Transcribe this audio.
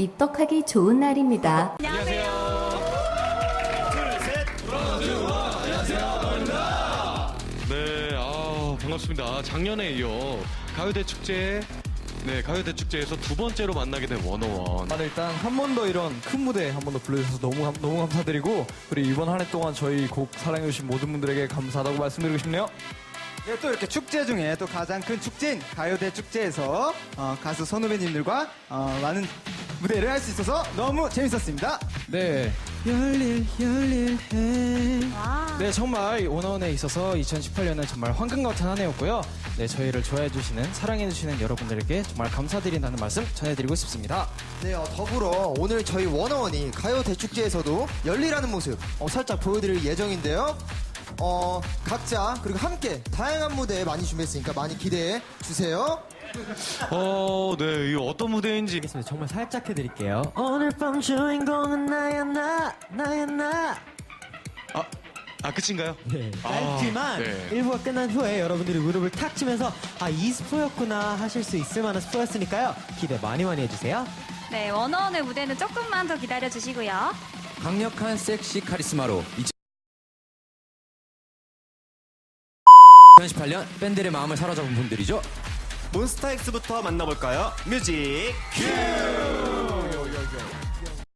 입덕하기 좋은 날입니다. 네, 아 반갑습니다. 작년에 이어 가요대 축제, 네 가요대 축제에서 두 번째로 만나게 된 원어원. 아, 네, 일단 한 번 더 이런 큰 무대 한번 더 불러주셔서 너무 감- 너무 감사드리고 그리고 이번 한 해 동안 저희 곡 사랑해주신 모든 분들에게 감사하다고 말씀드리고 싶네요. 네, 또 이렇게 축제 중에 또 가장 큰 축제인 가요대 축제에서 어, 가수 선후배님들과 어, 많은 무대를 할 수 있어서 너무 재밌었습니다. 네. 열일 열일 해. 네 정말 원어원에 있어서 2018년은 정말 황금 같은 한 해였고요. 네 저희를 좋아해 주시는 사랑해 주시는 여러분들에게 정말 감사드린다는 말씀 전해드리고 싶습니다. 네, 어, 더불어 오늘 저희 원어원이 가요 대축제에서도 열리라는 모습 어, 살짝 보여드릴 예정인데요. 어, 각자 그리고 함께 다양한 무대 많이 준비했으니까 많이 기대해 주세요. 어, 네, 이 어떤 무대인지 알겠습니다. 정말 살짝 해드릴게요. 오늘 밤 주인공은 나야 나 나야 나. 아, 아 끝인가요? 네. 아, 짧지만 네. 일부가 끝난 후에 여러분들이 무릎을 탁 치면서 아 이 스포였구나 하실 수 있을 만한 스포였으니까요. 기대 많이 많이 해주세요. 네, 원어원의 무대는 조금만 더 기다려 주시고요. 강력한 섹시 카리스마로 2018년 밴드의 마음을 사로잡은 분들이죠. 몬스타엑스부터 만나볼까요? 뮤직 큐!